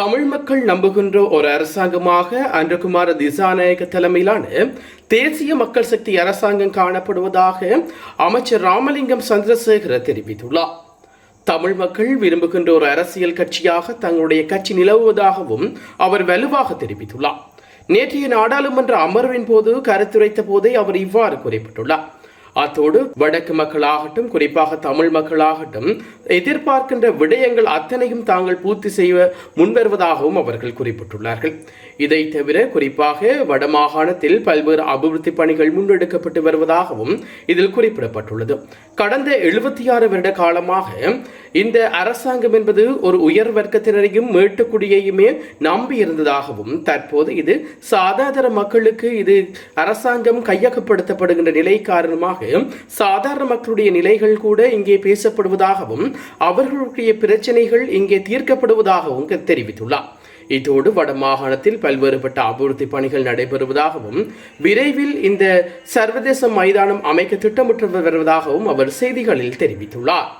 தமிழ் மக்கள் நம்புகின்ற ஒரு அரசாங்கமாக அன்றகுமார திசாநாயக தலைமையிலான தேசிய மக்கள் சக்தி அரசாங்கம் காணப்படுவதாக அமைச்சர் ராமலிங்கம் சந்திரசேகர தெரிவித்துள்ளார். தமிழ் மக்கள் விரும்புகின்ற ஒரு அரசியல் கட்சியாக தங்களுடைய கட்சி நிலவுவதாகவும் அவர் வலுவாக தெரிவித்துள்ளார். நேற்றைய நாடாளுமன்ற அமர்வின் போது கருத்துரைத்த போதே அவர் இவ்வாறு குறிப்பிட்டுள்ளார். அத்தோடு வடக்கு மக்களாகட்டும் குறிப்பாக தமிழ் மக்களாகட்டும் எதிர்பார்க்கின்ற விடயங்கள் அத்தனையும் தாங்கள் பூர்த்தி செய்ய முன்வருவதாகவும் அவர்கள் குறிப்பிட்டுள்ளார்கள். இதை தவிர குறிப்பாக வடமாகாணத்தில் பல்வேறு அபிவிருத்தி பணிகள் முன்னெடுக்கப்பட்டு வருவதாகவும் இதில் குறிப்பிடப்பட்டுள்ளது. கடந்த எழுபத்தி ஆறு வருட காலமாக இந்த அரசாங்கம் என்பது ஒரு உயர் வர்க்கத்தினரையும் மேட்டுக்குடியையுமே நம்பி இருந்ததாகவும் தற்போது இது சாதாரண மக்களுக்கு இது அரசாங்கம் கையகப்படுத்தப்படுகின்ற நிலை காரணமாக சாதாரண மக்களுடைய நிலைகள் கூட இங்கே பேசப்படுவதாகவும் அவர்களுடைய பிரச்சனைகள் இங்கே தீர்க்கப்படுவதாகவும் தெரிவித்துள்ளார். இதோடு வடமாகாணத்தில் பல்வேறுபட்ட அபிவிருத்தி பணிகள் நடைபெறுவதாகவும் விரைவில் இந்த சர்வதேச மைதானம் அமைக்க திட்டமிட்டு வருவதாகவும் அவர் செய்திகளில் தெரிவித்துள்ளார்.